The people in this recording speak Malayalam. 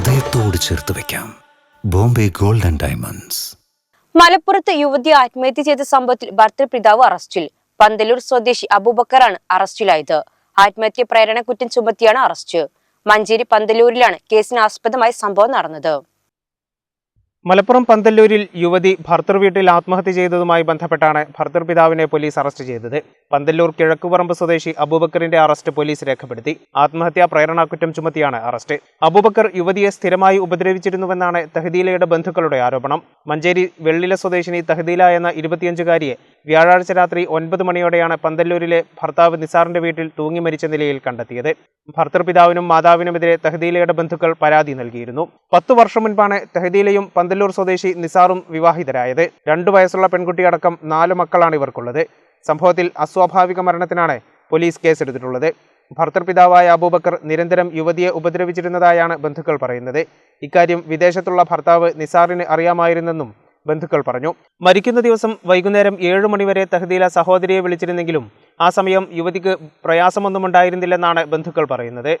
ഹൃദയത്തോട് ചേർത്ത് വെക്കാം. Bombay gold and diamonds. മലപ്പുറത്ത് യുവതി ആത്മഹത്യ ചെയ്ത സംഭവത്തിൽ ഭർത്തൃപിതാവ് അറസ്റ്റിൽ. പന്തലൂർ സ്വദേശി അബൂബക്കറാണ് അറസ്റ്റിലായത്. ആത്മഹത്യ പ്രേരണ കുറ്റം ചുമത്തിയാണ് അറസ്റ്റ്. മഞ്ചേരി പന്തലൂരിലാണ് കേസിന് ആസ്പദമായ സംഭവം നടന്നത്. മലപ്പുറം പന്തല്ലൂരിൽ യുവതി ഭർത്തൃവീട്ടിൽ ആത്മഹത്യ ചെയ്തതുമായി ബന്ധപ്പെട്ടാണ് ഭർത്തൃപിതാവിനെ പോലീസ് അറസ്റ്റ് ചെയ്തത്. പന്തല്ലൂർ കിഴക്കുപറമ്പ് സ്വദേശി അബൂബക്കറിന്റെ അറസ്റ്റ് പോലീസ് രേഖപ്പെടുത്തി. ആത്മഹത്യാ പ്രേരണാക്കുറ്റം ചുമത്തിയാണ് അറസ്റ്റ്. അബൂബക്കർ യുവതിയെ സ്ഥിരമായി ഉപദ്രവിച്ചിരുന്നുവെന്നാണ് തഹദീലയുടെ ബന്ധുക്കളുടെ ആരോപണം. മഞ്ചേരി വെള്ളില സ്വദേശിനി തഹദീല എന്ന ഇരുപത്തിയഞ്ചുകാരിയെ വ്യാഴാഴ്ച രാത്രി ഒൻപത് മണിയോടെയാണ് പന്തല്ലൂരിലെ ഭർത്താവ് നിസാറിന്റെ വീട്ടിൽ തൂങ്ങി മരിച്ച നിലയിൽ കണ്ടെത്തിയത്. ഭർത്തൃപിതാവിനും മാതാവിനുമെതിരെ തഹദീലയുടെ ബന്ധുക്കൾ പരാതി നൽകിയിരുന്നു. പത്തു വർഷം മുൻപാണ് തഹദീലയും പന്തല്ലൂർ സ്വദേശി നിസാറും വിവാഹിതരായത്. രണ്ടു വയസ്സുള്ള പെൺകുട്ടിയടക്കം നാല് മക്കളാണ് ഇവർക്കുള്ളത്. സംഭവത്തിൽ അസ്വാഭാവിക മരണത്തിനാണ് പോലീസ് കേസെടുത്തിട്ടുള്ളത്. ഭർത്തൃപിതാവായ അബൂബക്കർ നിരന്തരം യുവതിയെ ഉപദ്രവിച്ചിരുന്നതായാണ് ബന്ധുക്കൾ പറയുന്നത്. ഇക്കാര്യം വിദേശത്തുള്ള ഭർത്താവ് നിസാറിന് അറിയാമായിരുന്നെന്നും ബന്ധുക്കൾ പറഞ്ഞു. മരിക്കുന്ന ദിവസം വൈകുന്നേരം ഏഴു മണിവരെ തഹദീല സഹോദരിയെ വിളിച്ചിരുന്നെങ്കിലും ആ സമയം യുവതിക്ക് പ്രയാസമൊന്നും ഉണ്ടായിരുന്നില്ലെന്നാണ് ബന്ധുക്കൾ പറയുന്നത്.